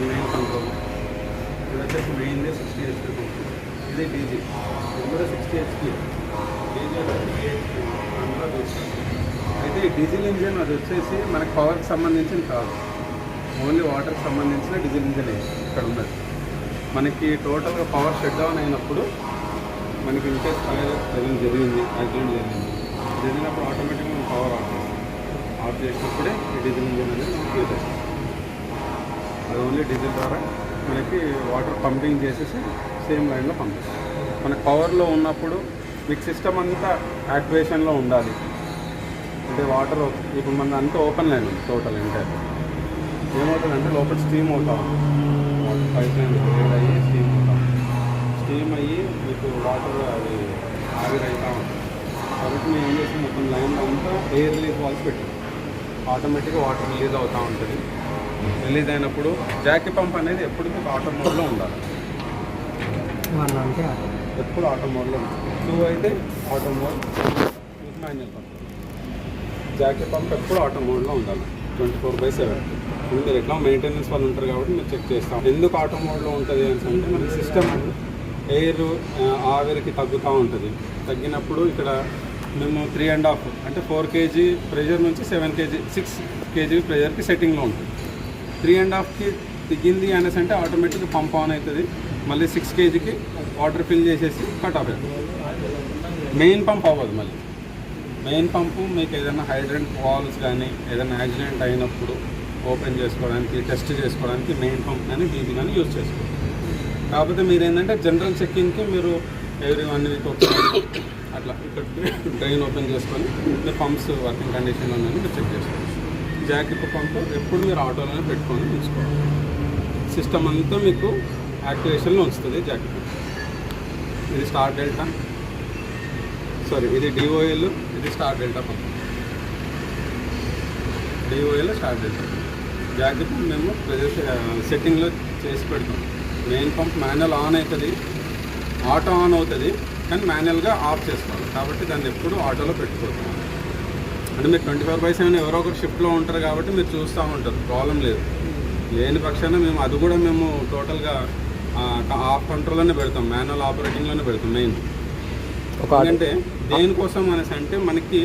Main control ఇది వచ్చేసి మెయిన్ది సిక్స్టీ హెచ్పి పంప్ ఇది డీజీ ఇది కూడా సిక్స్టీ హెచ్పి డీజీ అందులో అయితే ఈ డీజిల్ ఇంజిన్ అది వచ్చేసి మనకి పవర్కి సంబంధించిన కాదు ఓన్లీ వాటర్కి సంబంధించిన డీజిల్ ఇంజిన్ ఇక్కడ ఉన్నది మనకి టోటల్గా పవర్ షట్ డౌన్ అయినప్పుడు మనకి ఇన్కేస్ ఫైర్ జరిగింది జరిగింది యాక్సిడెంట్ జరిగింది జరిగినప్పుడు ఆటోమేటిక్గా మనం పవర్ ఆఫ్ చేస్తాం ఆఫ్ చేసినప్పుడే ఈ డీజిల్ ఇంజిన్ అనేది మనం యూజ్ చేస్తాం అది ఓన్లీ డీజిల్ ద్వారా మనకి వాటర్ పంపింగ్ చేసేసి సేమ్ లైన్లో పంపిస్తాం. మన పవర్లో ఉన్నప్పుడు మీకు సిస్టమ్ అంతా యాక్టివేషన్లో ఉండాలి. అంటే వాటర్ ఇప్పుడు మన అంతా ఓపెన్ లైన్ ఉంది టోటల్ ఎంటైర్. ఏమవుతుందంటే లోపల స్టీమ్ అవుతాం పైప్ లైన్ అయ్యి స్టీమ్ అవుతాం స్టీమ్ అయ్యి మీకు వాటర్ అది ఆవిరి అవుతా ఉంటుంది కాబట్టి మేము ఏం చేసాం మొత్తం లైన్లో అంతా ఎయిర్ రిలీజ్ వాల్స్ పెట్టాం ఆటోమేటిక్గా వాటర్ రిలీజ్ అవుతూ ఉంటుంది. రిలీజ్ అయినప్పుడు జాకీ పంప్ అనేది ఎప్పటికీ మీకు ఆటో మోడ్లో ఉండాలి. ఎప్పుడు ఆటో మోడ్లో ఉంటుంది టూ అయితే auto mode manual pump. Jockey pump ఎప్పుడు ఆటో మోడ్లో ఉండాలి. Twenty four by seven. మీరు ఎట్లా మెయింటెనెన్స్ వాళ్ళు ఉంటారు కాబట్టి మీరు చెక్ చేస్తాం. ఎందుకు ఆటో మోడ్లో ఉంటుంది అని అంటే మనకి సిస్టమ్ ఎయిర్ ఆవిరికి తగ్గుతూ ఉంటుంది. తగ్గినప్పుడు ఇక్కడ మేము త్రీ అండ్ హాఫ్ అంటే ఫోర్ కేజీ ప్రెషర్ నుంచి సెవెన్ కేజీ సిక్స్ కేజీ ప్రెషర్కి సెట్టింగ్లో ఉంటుంది త్రీ అండ్ హాఫ్కి దిగింది అనేసి అంటే ఆటోమేటిక్గా పంప్ ఆన్ అవుతుంది. మళ్ళీ సిక్స్ కేజీకి వాటర్ ఫిల్ చేసేసి కట్ ఆఫ్ అవుతుంది. మెయిన్ పంప్ అవ్వదు మళ్ళీ. మెయిన్ పంపు మీకు ఏదైనా హైడ్రెంట్ వాల్స్ కానీ ఏదైనా యాక్సిడెంట్ అయినప్పుడు ఓపెన్ చేసుకోవడానికి టెస్ట్ చేసుకోవడానికి మెయిన్ పంప్ కానీ డీజీ కానీ యూజ్ చేసుకోవాలి కాకపోతే మీరు ఏంటంటే జనరల్ చెక్కింగ్కి మీరు ఎవ్రీ వన్ వీక్ ఒకసారి అట్లా ఇక్కడ డ్రైన్ ఓపెన్ చేసుకొని మీరు పంప్స్ వర్కింగ్ కండిషన్లో ఉందని మీరు చెక్ చేసుకోండి జాకెట్ పంప్ ఎప్పుడు మీరు ఆటోలోనే పెట్టుకొని ఉంచుకోవాలి సిస్టమ్ అంతా మీకు యాక్టివేషన్లో ఉంచుతుంది జాకెట్. ఇది స్టార్ డెల్టా. సారీ ఇది డిఓఎల్ ఇది star delta pump DOL star delta. Jacket మేము సెట్టింగ్లో చేసి పెడతాం. మెయిన్ పంప్ మాన్యువల్ ఆన్ అవుతుంది ఆటో ఆన్ అవుతుంది కానీ మాన్యువల్గా ఆఫ్ చేసుకోవాలి. కాబట్టి దాన్ని ఎప్పుడు ఆటోలో పెట్టుకోవాలి అంటే మీరు ట్వంటీ ఫోర్ బై సెవెన్ ఎవరో ఒకరు షిఫ్ట్లో ఉంటారు కాబట్టి మీరు చూస్తూ ఉంటారు. ప్రాబ్లం లేదు. లేని పక్షాన మేము అది కూడా మేము టోటల్గా ఆఫ్ కంట్రోల్లోనే పెడతాం. మాన్యువల్ ఆపరేటింగ్లోనే పెడతాం మెయిన్. ఎందుకంటే దేనికోసం అనేసి అంటే మనకి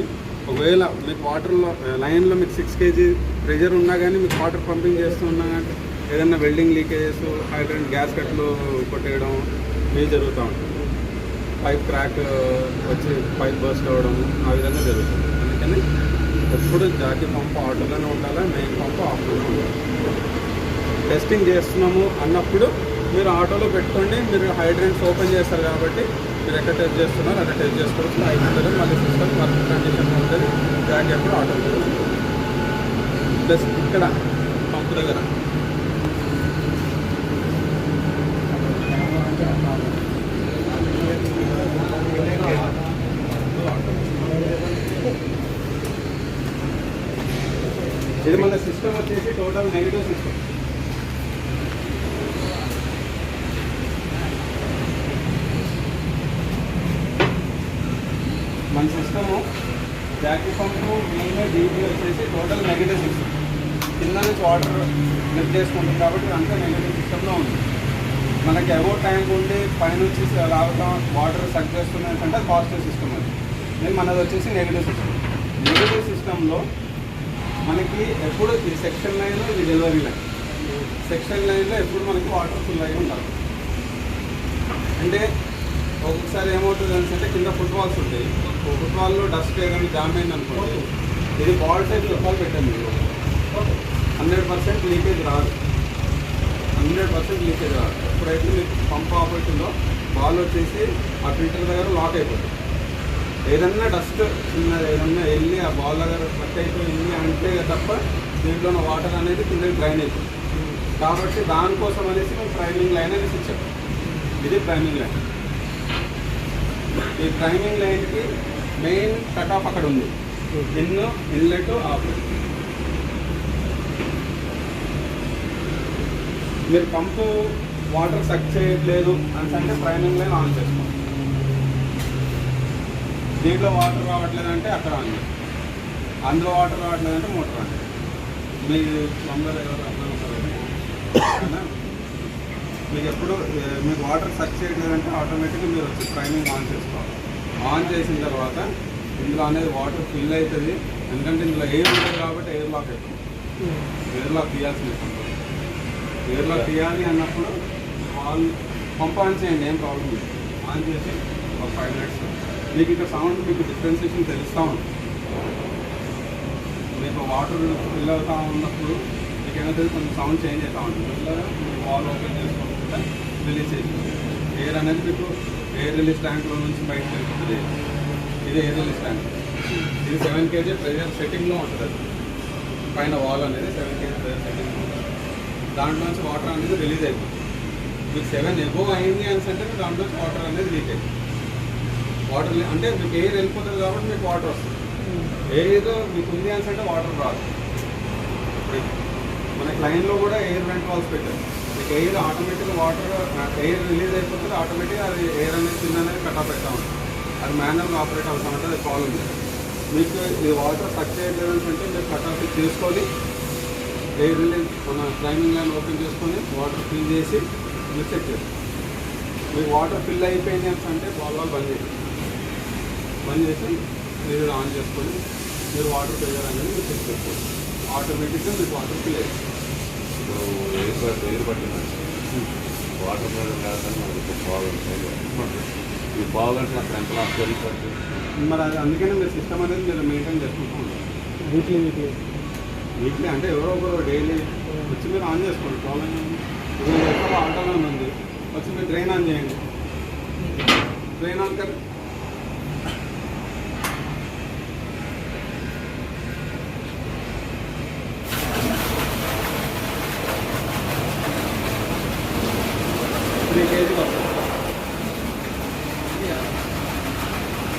ఒకవేళ మీకు వాటర్లో లైన్లో మీకు సిక్స్ కేజీ ప్రెషర్ ఉన్నా కానీ మీకు వాటర్ పంపింగ్ చేస్తున్నా కానీ ఏదైనా వెల్డింగ్ లీకేజెస్ హైడ్రెంట్ గ్యాస్ కట్లు కొట్టేయడం ఇవి జరుగుతూ ఉంటుంది పైప్ క్రాక్ వచ్చి పైప్ బర్స్ట్ అవ్వడం ఆ విధంగా జరుగుతుంది. అందుకని ఎప్పుడు జాతి పంప ఆటోలోనే ఉండాలి మెయిన్ పంప ఆఫ్లోనే ఉండాలి? టెస్టింగ్ చేస్తున్నాము అన్నప్పుడు మీరు ఆటోలో పెట్టుకోండి మీరు హైడ్రెంట్స్ ఓపెన్ చేస్తారు కాబట్టి మీరు ఎక్కడ టెస్ట్ చేస్తున్నారు అక్కడ టెస్ట్ చేసుకోవచ్చు. అయిపోతుంది మళ్ళీ సిస్టమ్ వర్క్ కండిషన్ ఉంటుంది జాక్ ఎప్పుడు ఆటోలో ప్లస్ ఇక్కడ పంపు దగ్గర ఇది మన సిస్టమ్ వచ్చేసి టోటల్ నెగిటివ్ సిస్టమ్ మన సిస్టము జాకీ పంపు మెయిన్గా డీపీ వచ్చేసి టోటల్ నెగిటివ్ సిస్టమ్ కింద నుంచి వాటర్ లిఫ్ట్ చేసుకుంటుంది కాబట్టి అంతా నెగిటివ్ సిస్టంలో ఉంది. మనకి ఎవో ట్యాంక్ ఉండి పైనుంచి లాగుతాం వాటర్ సక్ చేస్తున్నది అంటే పాజిటివ్ సిస్టమ్ అది. నేను మనది వచ్చేసి నెగిటివ్ సిస్టమ్ నెగిటివ్ సిస్టంలో మనకి ఎప్పుడు ఈ సెక్షన్ లైన్ ఇది డెలివరీ లైన్ సెక్షన్ లైన్లో ఎప్పుడు మనకి వాటర్ ఫుల్ అయి ఉండాలి. అంటే ఒక్కొక్కసారి ఏమవుతుంది అంటే కింద ఫుట్బాల్స్ ఉంటాయి. ఫుట్బాల్లో డస్ట్ ఏదైనా జామ్ అయింది అనుకోండి ఇది బాల్ టైప్ ఫుట్బాల్ పెట్టాము మీరు హండ్రెడ్ పర్సెంట్ లీకేజ్ రాదు. హండ్రెడ్ పర్సెంట్ లీకేజ్ రాదు. ఎప్పుడైతే మీకు పంప్ ఆపరేషన్లో బాల్ వచ్చేసి ఆ ఫిల్టర్ దగ్గర లాక్ అయిపోతుంది ఏదన్నా డస్ట్ చిన్నది ఏదన్నా వెళ్ళి ఆ బాల్ దగ్గర కట్ అయిపోయింది అంటే తప్ప దీంట్లో ఉన్న వాటర్ అనేది కింద డ్రైన్ అయిపోతుంది. కాబట్టి దానికోసం అనేసి మేము ప్రైమింగ్ లైన్ అనేసి ఇచ్చాం. ఇది ప్రైమింగ్ లైన్ ఈ ప్రైమింగ్ లైన్కి మెయిన్ కట్ ఆఫ్ అక్కడ ఉంది. ఇన్ ఇన్లెట్ ఆఫ్ మీరు పంపు వాటర్ సక్ చేయట్లేదు అని అంటే ప్రైమింగ్ లైన్ ఆన్ చేసుకోండి దీంట్లో వాటర్ రావట్లేదు అంటే అక్కడ ఆన్ అందులో వాటర్ రావట్లేదు అంటే మోటార్ ఆన్ మీ ప్లంబర్ ఎవరు అర్థం మీకు ఎప్పుడు మీకు వాటర్ సర్చ్ చేయట్లేదంటే ఆటోమేటిక్గా మీరు వచ్చి ప్రైమింగ్ ఆన్ చేసుకోవాలి. ఆన్ చేసిన తర్వాత ఇందులో అనేది వాటర్ ఫిల్ అవుతుంది. ఎందుకంటే ఇందులో ఎయిర్ ఉంటుంది కాబట్టి ఎయిర్ లాక్ అవుతుంది ఎయిర్ లాక్ తీయాల్సింది ఎయిర్ లాక్ తీయాలి అన్నప్పుడు ఆన్ పంప్ ఆన్ చేయండి ఏం ప్రాబ్లం లేదు. ఆన్ చేసి ఒక ఫైవ్ మినిట్స్ మీకు ఇక్కడ సౌండ్ మీకు డిఫరెన్సియేషన్ తెలుస్తూ ఉంటుంది మీకు వాటర్ ఫిల్ అవుతూ ఉన్నప్పుడు మీకు ఏమైతే కొంచెం సౌండ్ చేంజ్ అవుతూ ఉంటుంది. వాల్ ఓపెన్ చేసుకుంటుంటే రిలీజ్ చేసి ఎయిర్ అనేది మీకు ఎయిర్ రిలీఫ్ ట్యాంక్లో నుంచి బయటకు వెళ్తుంది. ఇది ఎయిర్ రిలీఫ్ ట్యాంక్ ఇది సెవెన్ కేజీ ప్రెజర్ సెట్టింగ్లో ఉంటుంది అది. పైన వాల్ అనేది సెవెన్ కేజీ ప్రెజర్ సెట్టింగ్లో ఉంటుంది. దాంట్లో నుంచి వాటర్ అనేది రిలీజ్ అయిపోతుంది. మీకు సెవెన్ ఎబో అయింది అని అంటే దాంట్లో నుంచి వాటర్ అనేది లీక్ అవుతుంది వాటర్ అంటే మీకు ఎయిర్ వెళ్ళిపోతుంది కాబట్టి మీకు వాటర్ వస్తుంది. ఏదో మీకు ఉంది అని అంటే వాటర్ రాదు. మన క్లైన్లో కూడా ఎయిర్ వెంట్ వాల్స్ పెట్టారు. ఎయిర్ ఆటోమేటిక్గా వాటర్ ఎయిర్ రిలీజ్ అయిపోతుంది ఆటోమేటిక్గా అది ఎయిర్ అనేది కింద అనేది కట్ ఆఫ్ అవుతా ఉంటుంది. అది మాన్యువల్గా ఆపరేట్ అవుతా ఉంటుంది అది ప్రాబ్లం మీకు ఈ వాటర్ టచ్ చేయలేదు అంటే మీరు కట్ ఆఫ్ చేసుకొని ఎయిర్ రిలీజ్ మన క్లైమింగ్ లైన్ ఓపెన్ చేసుకొని వాటర్ ఫిల్ చేసి మీరు చెక్ చేస్తారు మీకు వాటర్ ఫిల్ అయిపోయింది అని అంటే బాల్ బాల్ బంద్ చేయండి. బంద్ చేసి మీరు ఆన్ చేసుకొని మీరు వాటర్ ఫిల్ అనేది మీరు చెక్ చేసుకోండి. ఆటోమేటిక్గా మీకు వాటర్ ఫిల్ అవుతుంది ఇప్పుడు ఎయిర్ ఎయిర్ పట్టిందండి వాటర్ మీద కాదని మనకి బాగుంటుంది ఈ బాగుంటే అక్కడ ఎంత లాస్ ఎయిర్ పట్టి మరి అది అందుకనే మీరు సిస్టమ్ అనేది మీరు మెయింటైన్ చేసుకుంటూ వీక్లీ వీక్లీ వీక్లీ అంటే ఎవరో ఒకరు డైలీ వచ్చి మీరు ఆన్ చేసుకోండి. ప్రాబ్లం? ఇప్పుడు మీరు ఎక్కడ ఆటోలో ఉంది. వచ్చి మీరు డ్రైన్ ఆన్ చేయండి. డ్రైన్ ఆన్ కర్ త్రీ కేజీ వస్తుంది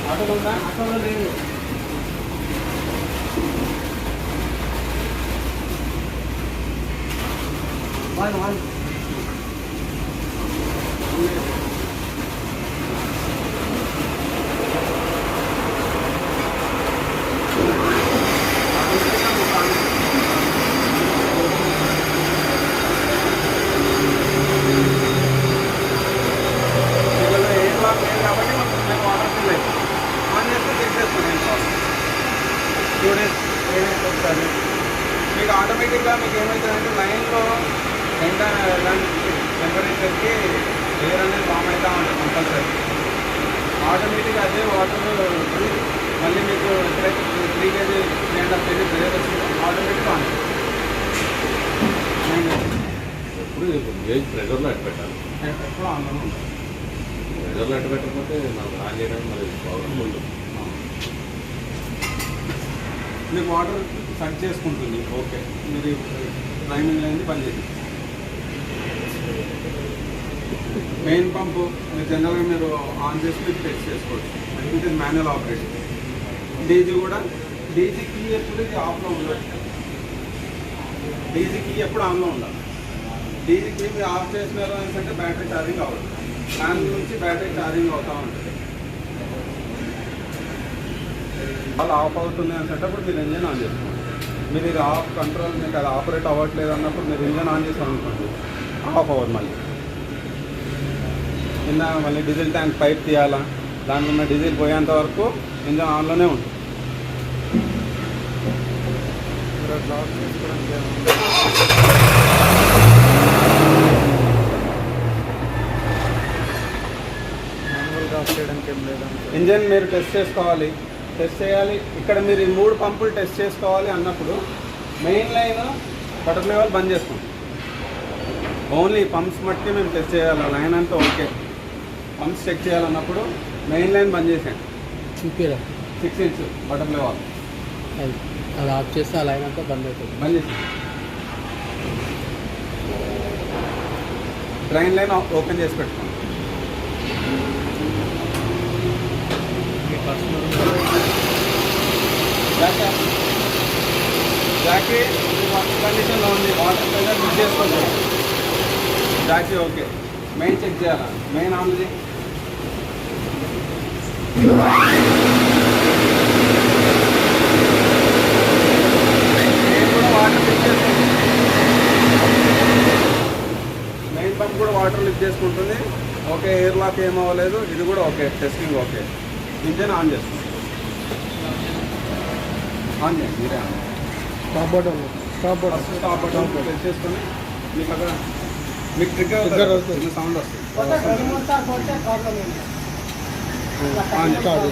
ఆటోలో ఉందా ఆటోలో లేదు వన్ వన్ పిల్లలు ఏ క్లాస్ లేదు కాబట్టి మనకు మేము వాటర్ ఫిల్ అయ్యింది ఆన్ చేస్తే చెక్ చేసుకోండి ఏం కావాలి టూ డేస్ త్రీ డేస్ ఒకసారి మీకు ఆటోమేటిక్గా మీకు ఏమవుతుందంటే లైన్లో ఎండ టెంపరేచర్కి ఎయిర్ అనేది ఫామ్ అవుతూ ఉంటుంది కంపల్సరీ ఆటోమేటిక్గా అదే వాటర్ మళ్ళీ మీకు ఎప్పుడైతే three KG three and half KG pressure వచ్చిందో ఆటోమేటిక్గా ఆన్ ఎప్పుడు ఎట్ట పెట్టాలి. ఎప్పుడు ఆన్లో ఉంటుంది ప్రెషర్లో ఎట్ట పెట్టకపోతే నాకు ఆన్ చేయడానికి మరి బాగుంటుంది మీకు వాటర్ సర్చ్ చేసుకుంటుంది. ఓకే మీరు టైమింగ్ అనేది పని చేయండి. మెయిన్ పంపు మీరు జనరల్గా మీరు ఆన్ చేసి మీరు టెస్ట్ చేసుకోవచ్చు. ఇది మాన్యువల్ ఆపరేషన్ డీజీ కూడా డీజీ కీ ఎప్పుడు ఇది ఆఫ్లో ఉండదు డీజీ కీ ఎప్పుడు ఆన్లో ఉండాలి. డీజీ కీ మీరు ఆఫ్ చేసినారు అని అంటే బ్యాటరీ ఛార్జింగ్ అవ్వదు. ఫ్యాన్ నుంచి బ్యాటరీ ఛార్జింగ్ అవుతూ ఉంటుంది. వాళ్ళు ఆఫ్ అవుతుంది అని అప్పుడు మీరు ఇంజన్ ఆన్ చేసుకోండి. మీరు ఇది ఆఫ్ కంట్రోల్ మీకు అది ఆపరేట్ అవ్వట్లేదు అన్నప్పుడు మీరు ఇంజన్ ఆన్ చేసాం అనుకోండి. ఆఫ్ అవ్వదు మళ్ళీ. కింద మళ్ళీ డీజిల్ ట్యాంక్ పైప్ తీయాలా? దాంట్లో ఉన్న డీజిల్ పోయేంత వరకు ఇంజన్ ఆన్లోనే ఉంటుంది. ఏం ఇంజన్ మీరు టెస్ట్ చేసుకోవాలి. టెస్ట్ చేయాలి. ఇక్కడ మీరు ఈ మూడు పంపులు టెస్ట్ చేసుకోవాలి అన్నప్పుడు మెయిన్ లైన్ బటర్ లెవెల్ బంద్ చేసుకోండి. ఓన్లీ పంప్స్ మట్టి మేము టెస్ట్ చేయాలి. లైన్ అంతా ఓకే. పంప్స్ చెక్ చేయాలన్నప్పుడు మెయిన్ లైన్ బంద్ చేసేయండి చూపిరా. సిక్స్ ఇంచ్ బటర్ లెవెల్ అది అది ఆఫ్ చేస్తే ఆ లైన్ అంతా బంద్ అవుతుంది బంద్ చేసేయండి డ్రైన్ లైన్ ఓపెన్ చేసి పెట్టుకోండి జాకీ కండిషన్లో ఉంది. వాటర్ ప్రెషర్ చెక్ చేసుకోండి. Jockey okay. మెయిన్ చెక్ చేయాలా? మెయిన్ ఆన్ చేయి. మెయిన్ పంప్ కూడా వాటర్ లిఫ్ట్ చేసుకుంటుంది ఓకే ఎయిర్ లాక్ ఏం అవ్వలేదు ఇది కూడా okay testing okay engine on చేస్తుంది ఆన్ చేయండి మీరే on. Top button top button stop button press చేసుకొని మీకు అక్కడ మీకు ట్రిగ్గర్. అవుతుంది సౌండ్ వస్తుంది అంటాడు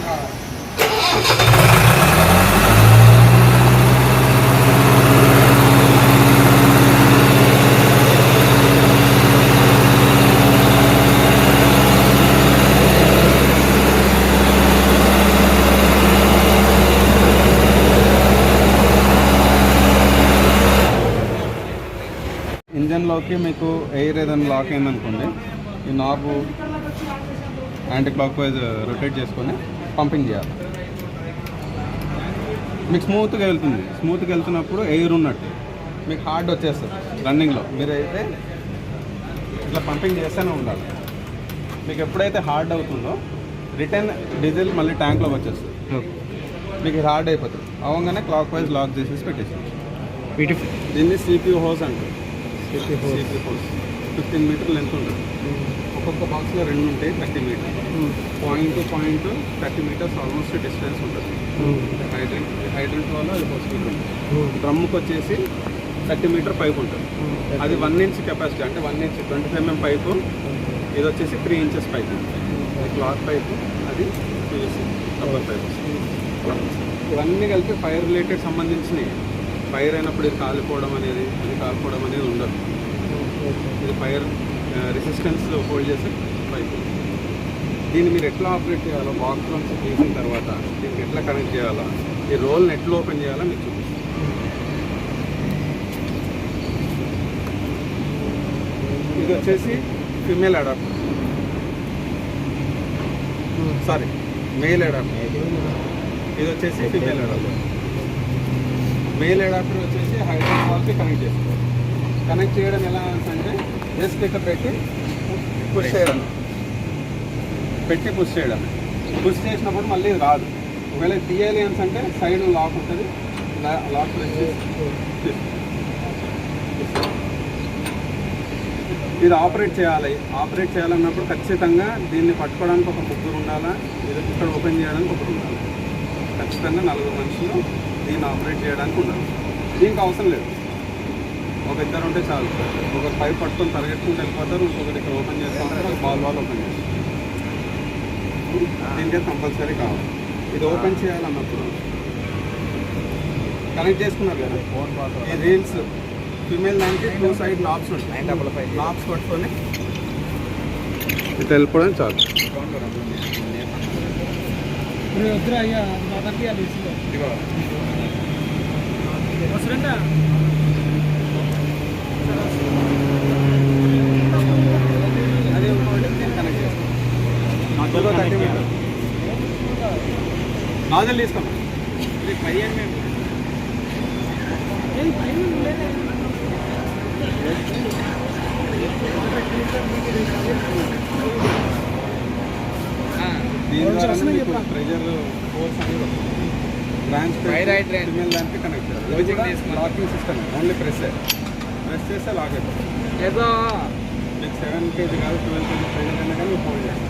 ఇంజన్లోకి మీకు ఎయిర్ ఏదైనా లాక్ అయిందనుకోండి ఈ knob anticlockwise rotate చేసుకొని పంపింగ్ చేయాలి. మీకు స్మూత్గా వెళ్తుంది. స్మూత్గా వెళ్తున్నప్పుడు ఎయిర్ ఉన్నట్టు. మీకు హార్డ్ వచ్చేస్తుంది రన్నింగ్లో మీరైతే ఇట్లా పంపింగ్ చేస్తూనే ఉండాలి. మీకు ఎప్పుడైతే హార్డ్ అవుతుందో రిటర్న్ డీజిల్ మళ్ళీ ట్యాంక్లోకి వచ్చేస్తుంది. మీకు ఇది హార్డ్ అయిపోతుంది. అవగానే క్లాక్ వైజ్ లాక్ చేసేసి పెట్టేసి దీన్ని సిపియూ హోస్ అంటారు. వీటి హోస్. ఫిఫ్టీన్ మీటర్ లెంత్ ఉంటుంది. ఒక్కొక్క బాక్స్లో రెండు ఉంటాయి thirty metre point two point thirty metres almost distance ఉంటుంది. హైడ్రెంట్ హైడ్రెంట్ వల్ల అది పాసిబుల్ ఉంటుంది. డ్రమ్కి వచ్చేసి థర్టీ మీటర్ పైప్ ఉంటుంది. అది వన్ ఇంచ్ కెపాసిటీ అంటే one inch twenty five MM pipe ఇది వచ్చేసి three inches pipe cloth pipe అది పివిసి రబ్బర్ పైప్ ఇవన్నీ కలిపి ఫైర్ రిలేటెడ్ సంబంధించినవి. ఫైర్ అయినప్పుడు ఇది కాలిపోవడం అనేది ఇది కాలిపోవడం అనేది ఉండదు. ఇది ఫైర్ రెసిస్టెన్స్ హోల్డ్ చేసే పైపు దీన్ని మీరు ఎట్లా ఆపరేట్ చేయాలో బాక్స్ నుంచి తీసిన తర్వాత దీనికి ఎట్లా కనెక్ట్ చేయాలా ఈ రోల్ని ఎట్లా ఓపెన్ చేయాలో మీకు చూపిస్తాను. ఇది వచ్చేసి female adapter sorry male adapter ఇది వచ్చేసి ఫిమేల్ అడాప్టర్ మేల్ అడాప్టర్ వచ్చేసి హైడ్రోజన్ కనెక్ట్ చేసుకోవాలి. కనెక్ట్ చేయడం ఎలా అంటే జస్ట్ ఇక్కడ పెట్టి పుష్ చేయడం పెట్టి పుష్ చేయడం పుష్ చేసినప్పుడు మళ్ళీ రాదు. ఒకవేళ తీయాలి అని అంటే సైడ్ లాక్ ఉంటుంది. లా- లాక్ ఇది ఆపరేట్ చేయాలి. ఆపరేట్ చేయాలన్నప్పుడు ఖచ్చితంగా దీన్ని పట్టుకోవడానికి ఒక ముగ్గురు ఉండాలా? ఇది ఇక్కడ ఓపెన్ చేయడానికి ఒకటి ఉండాలి? ఖచ్చితంగా నలుగురు మనుషులు దీన్ని ఆపరేట్ చేయడానికి ఉండాలి. దీనికి అవసరం లేదు. ఒక ఇద్దరు ఉంటే చాలు. ఒక పైప్ పట్టుకొని పరిగెట్టుకుంటూ వెళ్ళిపోతారు ఇంకొకటి ఇక్కడ ఓపెన్ చేస్తూ ఉంటారు బాల్ బాల్ ఓపెన్ చేస్తారు. దీనికే కంపల్సరీ కావాలి. ఇది ఓపెన్ చేయాలన్నప్పుడు. కనెక్ట్ చేసుకున్నారు కదా? ఈ రీల్స్ ఫిమేల్ దానికి టూ సైడ్ లాబ్స్ ఉంటాయి. లాబ్స్ పట్టుకొని ఇట్లా వెళ్ళిపోవడం చాలు. వద్దురా అయ్యా మొదటి అది ఇదిగో వస్తుందా అది ఇంకోటి దీన్ని కనెక్ట్ చేస్తాం మధ్యలో థర్టీ మీటర్ నాజల్ తీసుకోండి ఇది పై ఎంఎం దీని ద్వారా మీకు ప్రెషర్ ఫోర్స్ అనేది బ్రాంచ్ దానికి connect locking system only press press చేస్తే లాక్ అయిపోతుంది. మీకు సెవెన్ కేజీ కాదు ట్వెల్వ్ కేజీ ప్రెషర్ అయినా కానీ మీకు హోల్డ్ చేస్తాం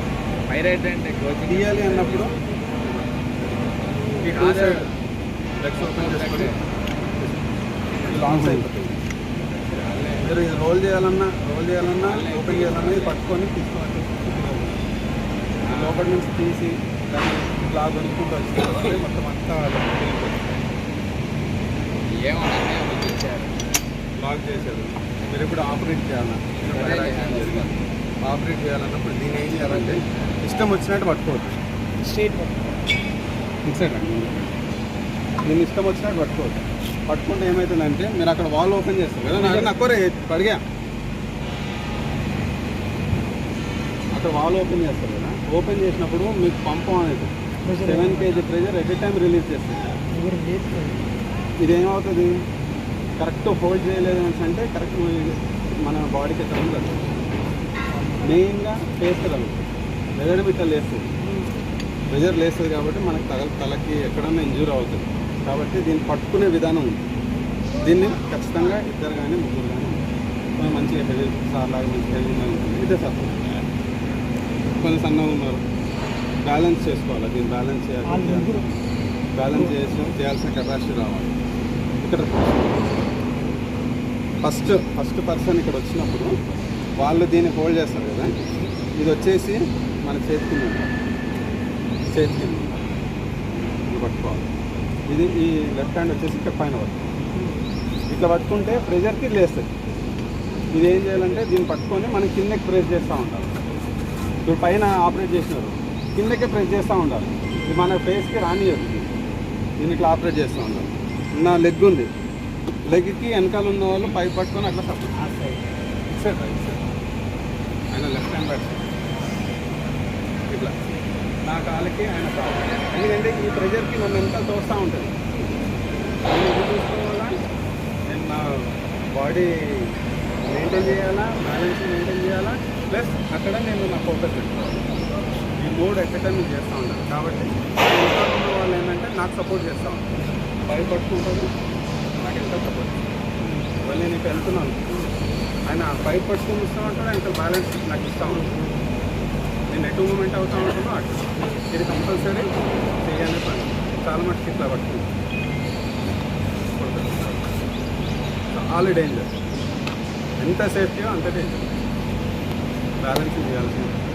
తీయాలి అన్నప్పుడు ఈ టూ సైడ్ లెగ్స్ ఓపెన్ చేసుకొని లాంగ్స్ అయిపోతుంది మీరు ఇది రోల్ చేయాలన్నా రోల్ చేయాలన్నా ఓపెన్ చేయాలన్నా ఇది పట్టుకొని తీసుకోవాలి. లోపల నుంచి తీసి దాన్ని ఇలా దొరుకుతుంటూ మొత్తం అంతా లాక్ చేశారు. మీరు ఇప్పుడు ఆపరేట్ చేయాలన్నా జరిగింది. ఆపరేట్ చేయాలన్నప్పుడు దీన్ని ఏం చేయాలంటే ఇష్టం వచ్చినట్టు పట్టుకోవద్దు. స్ట్రైట్ ఇన్సైడ్ నేను ఇష్టం వచ్చినట్టు పట్టుకోవద్దు. పట్టుకుంటే ఏమవుతుందంటే మీరు అక్కడ వాల్ ఓపెన్ చేస్తారు కదా నాకు పడిగా అక్కడ వాల్ ఓపెన్ చేస్తారు కదా ఓపెన్ చేసినప్పుడు మీకు పంపం అనేది seven KG pressure at time release చేస్తుంది ఇది ఏమవుతుంది కరెక్ట్ హోల్డ్ చేయలేదు అంటే కరెక్ట్ మన బాడీకి తగ్గదు మెయిన్గా ఫేస్ తగులుతుంది వెదర్ ఇట్లా లేస్తుంది. ప్రెజర్ లేస్తుంది కాబట్టి మనకి తగ తలకి ఎక్కడన్నా ఇంజూర్ అవుతుంది. కాబట్టి దీన్ని పట్టుకునే విధానం ఉంది. దీన్ని ఖచ్చితంగా ఇద్దరు కానీ ముగ్గురు కానీ కొంచెం మంచిగా హెవీ సార్ లాగా మంచి హెవీగా ఉంటుంది ఇదే సపోర్ట్ కొంచెం సన్నగా ఉన్నారు. బ్యాలెన్స్ చేసుకోవాలి. దీన్ని బ్యాలెన్స్ చేయాలి. బ్యాలెన్స్ చేసి చేయాల్సిన కెపాసిటీ రావాలి. ఇక్కడ ఫస్ట్ ఫస్ట్ పర్సన్ ఇక్కడ వచ్చినప్పుడు వాళ్ళు దీన్ని హోల్డ్ చేస్తారు కదా. ఇది వచ్చేసి మన చేతి కింద చేతి కింద పట్టుకోవాలి. ఇది ఈ లెఫ్ట్ హ్యాండ్ వచ్చేసి ఇక్కడ పైన పట్టుకోవాలి. ఇట్లా పట్టుకుంటే ప్రెషర్కి లేస్తుంది ఇది ఏం చేయాలంటే దీన్ని పట్టుకొని మనం కిందకి ప్రెస్ చేస్తూ ఉండాలి. ఇప్పుడు పైన ఆపరేట్ చేసినారు. కిందకే ప్రెస్ చేస్తూ ఉండాలి. ఇది మన ఫేస్కి రానియదు. దీన్ని ఇట్లా ఆపరేట్ చేస్తూ ఉండాలి. నా లెగ్ ఉంది. లెగ్కి వెనకాల ఉన్న వాళ్ళు పై పట్టుకొని అట్లా సపోర్ట్ ఇచ్చారు ఇచ్చారు. ఆయన లెఫ్ట్ హ్యాండ్ బ్యాట్ ఇట్లా. నా కాళ్ళకి ఆయన ఎందుకంటే ఈ ప్రెషర్కి నన్ను వెనకాల తోస్తూ ఉంటుంది. నేను ఇది చూసుకోవాలా? నేను నా బాడీ మెయింటైన్ చేయాలా? బ్యాలెన్స్ మెయింటైన్ చేయాలా? ప్లస్ అక్కడ నేను నా ఫోకస్ పెట్టుకోవాలి. ఈ మూడు ఎక్కడ నేను చేస్తూ ఉంటాను కాబట్టి వాళ్ళు ఏంటంటే నాకు సపోర్ట్ చేస్తూ ఉంటారు పై పట్టుకుంటారు నేను ఇప్పుడు వెళ్తున్నాను ఆయన ఫైవ్ పర్సెంట్ ఇస్తూ ఉంటాడు ఆయన బ్యాలెన్స్ నాకు ఇస్తూ నేను ఎటు మూమెంట్ అవుతా ఉంటాను అటు ఇది కంపల్సరీ చేయాలి పని చాలా మటుకు ఇట్లా పడుతుంది ఆల్ డేంజర్ ఎంత సేఫ్టీయో అంత డేంజర్ బ్యాలెన్స్ చేయాల్సింది